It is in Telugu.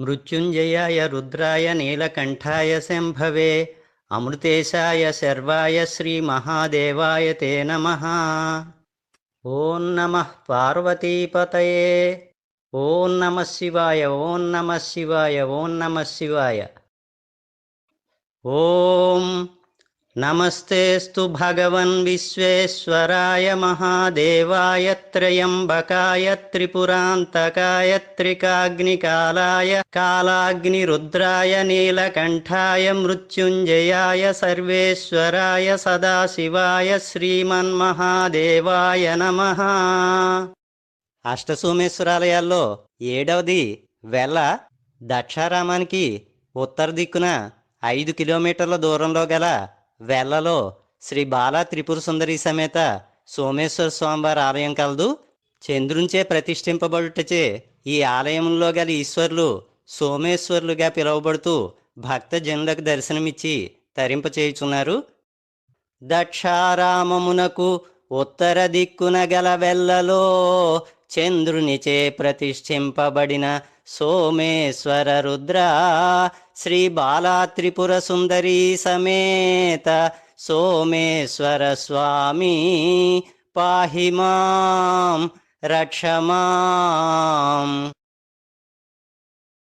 మృత్యుంజయాయ రుద్రాయ నీలకంఠాయ శంభవే అమృతేశాయ శర్వాయ శ్రీ మహాదేవాయ తే నమ. ఓం నమ పార్వతీపతయే ఓం నమ శివాయ ఓం నమ శివాయ ఓం నమ శివాయ. ఓం నమస్తేస్తు భగవన్ విశ్వేశ్వరాయ మహాదేవాయ త్రయంబకాయ త్రిపురాంతకాయ త్రికాగ్నికాలాయ కాలాగ్నిరుద్రాయ నీలకంఠాయ మృత్యుంజయాయ సర్వేశ్వరాయ సదాశివాయ శ్రీమన్మహాదేవాయ నమ. అష్టసోమేశ్వరాలయాల్లో ఏడవది వెల్ల. దక్షారామానికి ఉత్తర దిక్కున ఐదు కిలోమీటర్ల దూరంలో గల వెల్లలో శ్రీ బాలా త్రిపుర సుందరి సమేత సోమేశ్వర స్వామివారి ఆలయం కలదు. చంద్రునిచే ప్రతిష్ఠింపబడుటచే ఈ ఆలయంలో గల ఈశ్వరులు సోమేశ్వరులుగా పిలువబడుతూ భక్త జనులకు దర్శనమిచ్చి తరింపచేయుచున్నారు దక్షారామమునకు ఉత్తర దిక్కున గల వెల్లలో చంద్రునిచే ప్రతిష్ఠింపబడిన సోమేశ్వర రుద్ర శ్రీ బాలా త్రిపుర సుందరీ సమేత సోమేశ్వర స్వామి పాహి మాం రక్షమాం